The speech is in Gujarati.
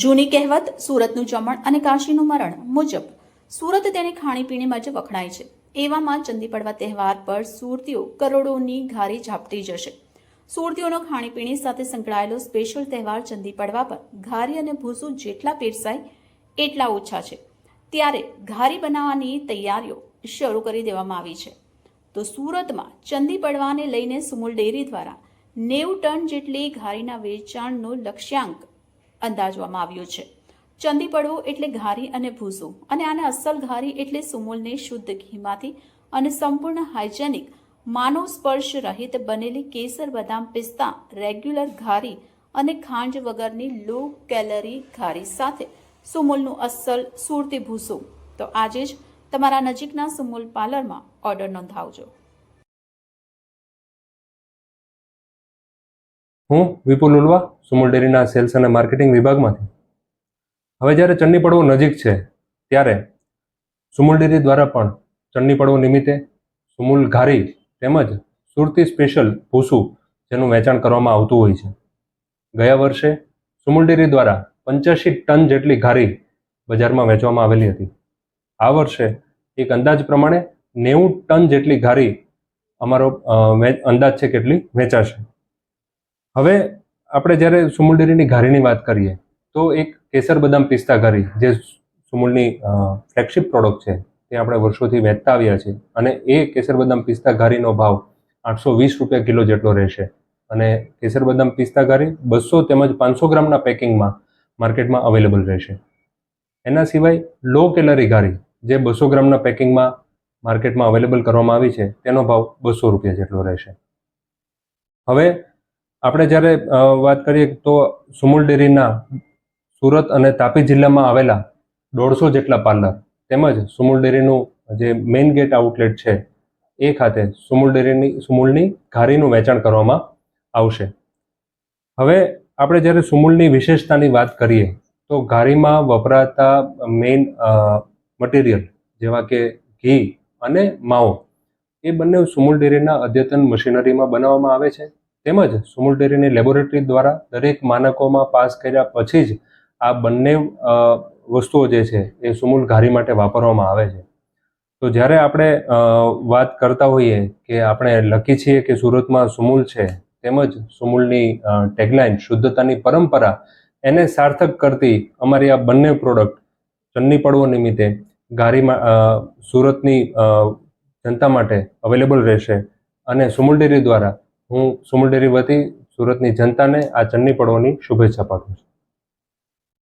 જૂની કહેવત, સુરતનું જમણ અને કાશીનું મરણ મુજબ. સુરત તેની ખાણીપીણીમાં જ વખણાય છે. એવામાં ચંદી પડવા તહેવાર પર સુરતીઓ કરોડોની ઘારી ઝાપટી જશે. સુરતીઓનો ખાણીપીણી સાથે સંકળાયેલો સ્પેશિયલ તહેવાર ચંદી પડવા પર ઘારી અને ભૂસું જેટલા પીરસાય, એટલા ઓછા છે. ત્યારે ઘારી બનાવવાની તૈયારીઓ શરૂ કરી દેવામાં આવી છે. તો સુરતમાં ચંદી પડવાને લઈને સુમુલ ડેરી દ્વારા નેવું ટન જેટલી ઘારીના વેચાણનો લક્ષ્યાંક અંદાજવામાં આવ્યો છે. ચંદી પડવો એટલે ઘારી અને ભૂસું અને આને અસલ ઘારી એટલે સુમૂલને શુદ્ધ ઘીમાંથી અને સંપૂર્ણ હાઇજેનિક, માનવ સ્પર્શ રહિત બનેલી કેસર બદામ પિસ્તા, રેગ્યુલર ઘારી અને ખાંડ વગરની લો કેલરી ઘારી સાથે સુમૂલનું અસલ સુરતી ભૂસું. તો આજે જ તમારા નજીકના સુમુલ પાર્લરમાં ઓર્ડર નોંધાવજો. હું વિપુલ ઉલવા સુમુલ ડેરીના સેલ્સ અને માર્કેટિંગ વિભાગમાંથી. હવે જ્યારે ચંડી પડવો નજીક છે, ત્યારે સુમુલ ડેરી દ્વારા પણ ચંડી પડવો નિમિત્તે સુમુલ ઘારી તેમજ સુરતી સ્પેશિયલ ભૂસું જેનું વેચાણ કરવામાં આવતું હોય છે. ગયા વર્ષે સુમુલ ડેરી દ્વારા પંચ્યાસી ટન જેટલી ઘારી બજારમાં વેચવામાં આવેલી હતી. આ વર્ષે એક અંદાજ પ્રમાણે નેવું ટન જેટલી ઘારી અમારો અંદાજ છે કેટલી વેચાશે. હવે આપણે જ્યારે સુમૂલ ડેરીની ઘારીની વાત કરીએ, તો એક કેસર બદામ પિસ્તા ઘારી, જે સુમુલની ફ્લેગશિપ પ્રોડક્ટ છે, તે આપણે વર્ષોથી વહેતા આવ્યા છે, અને એ કેસર બદામ પિસ્તા ઘારીનો ભાવ આઠસો વીસ રૂપિયા કિલો જેટલો રહેશે. અને કેસર બદામ પિસ્તા ઘારી બસો તેમજ પાંચસો ગ્રામના પેકિંગમાં માર્કેટમાં અવેલેબલ રહેશે. એના સિવાય લો કેલરી ઘારી, જે બસો ગ્રામના પેકિંગમાં માર્કેટમાં અવેલેબલ કરવામાં આવી છે, તેનો ભાવ બસો રૂપિયા જેટલો રહેશે. હવે આપણે જ્યારે વાત કરીએ તો સુમુલ ડેરીના સુરત અને તાપી જિલ્લામાં આવેલા દોઢસો જેટલા પાર્લર તેમજ સુમુલ ડેરીનું જે મેઇન ગેટ આઉટલેટ છે એ ખાતે સુમુલ ડેરીની, સુમુલની ઘારીનું વેચાણ કરવામાં આવશે. હવે આપણે જ્યારે સુમુલની વિશેષતાની વાત કરીએ તો ઘારીમાં વપરાતા મેઇન મટીરિયલ જેવા કે ઘી અને માવો એ બંને સુમુલ ડેરીના અદ્યતન મશીનરીમાં બનાવવામાં આવે છે. તેમજ સુમુલટેરીની લેબોરેટરી દ્વારા દરેક માનકોમાં પાસ કર્યા પછી જ આ બંને વસ્તુઓ જે છે એ સુમુલ ઘારી માટે વાપરવામાં આવે છે. તો જ્યારે આપણે વાત કરતા હોઈએ કે આપણે લખી છીએ કે સુરતમાં સુમુલ છે, તેમજ સુમુલની ટેગલાઇન શુદ્ધતાની પરંપરા એને સાર્થક કરતી અમારી આ બંને પ્રોડક્ટ ચન્ની પડવો નિમિત્તે ઘારીમાં સુરતની જનતા માટે અવેલેબલ રહેશે અને સુમુલ ડેરી દ્વારા હું સુમુલ ડેરી વતી સુરતની જનતાને આ ચન્ની પડવાની શુભેચ્છા પાઠવું છું.